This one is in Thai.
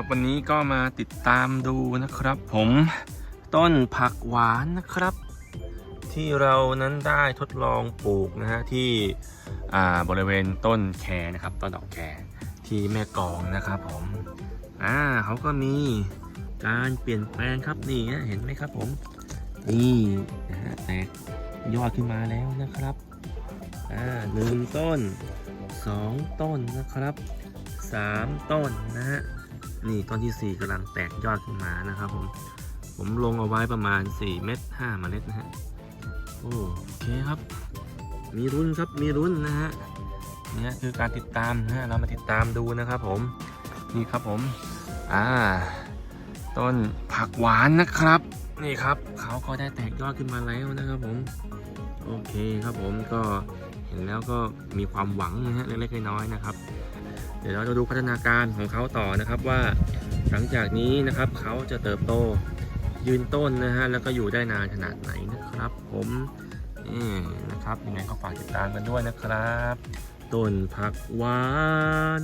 ครับวันนี้ก็มาติดตามดูนะครับ ผมต้นผักหวานนะครับ ที่เรานั้นได้ทดลองปลูกนะฮะที่อ่าบริเวณต้นแคนะครับต้นดอกแคที่แม่กองนะครับผมอ่าเขาก็มีการเปลี่ยนแปลงครับนี่ฮะเห็นไหมครับผมนี่นะฮะแตกยอดขึ้นมาแล้วนะครับอ่าหนึ่งต้นสองต้นนะครับสามต้นนะฮะ นี่ต้นที่สี่กำลังแตกยอดขึ้นมานะครับผมผมลงเอาไว้ประมาณ 4 เม็ด5เมล็ดนะฮะโอเคครับ มีรุ้นครับมีรุ้นนะฮะนี่คือการติดตามนะฮะเรามาติดตามดูนะครับผมนี่ครับผมอ่าต้นผักหวานนะครับ นี่ครับเขาก็ได้แตกยอดขึ้นมาแล้วนะครับผม โอเคครับผมก็ เห็นแล้วก็มีความหวังนะฮะเล็กๆน้อยๆนะครับ เดี๋ยวเราจะดูพัฒนาการของเขาต่อนะครับว่าหลังจากนี้นะครับเขาจะเติบโตยืนต้นนะฮะแล้วก็อยู่ได้นานขนาดไหนนะครับผมนี่นะครับยังไงก็ฝากติดตามกันด้วยนะครับต้นผักหวาน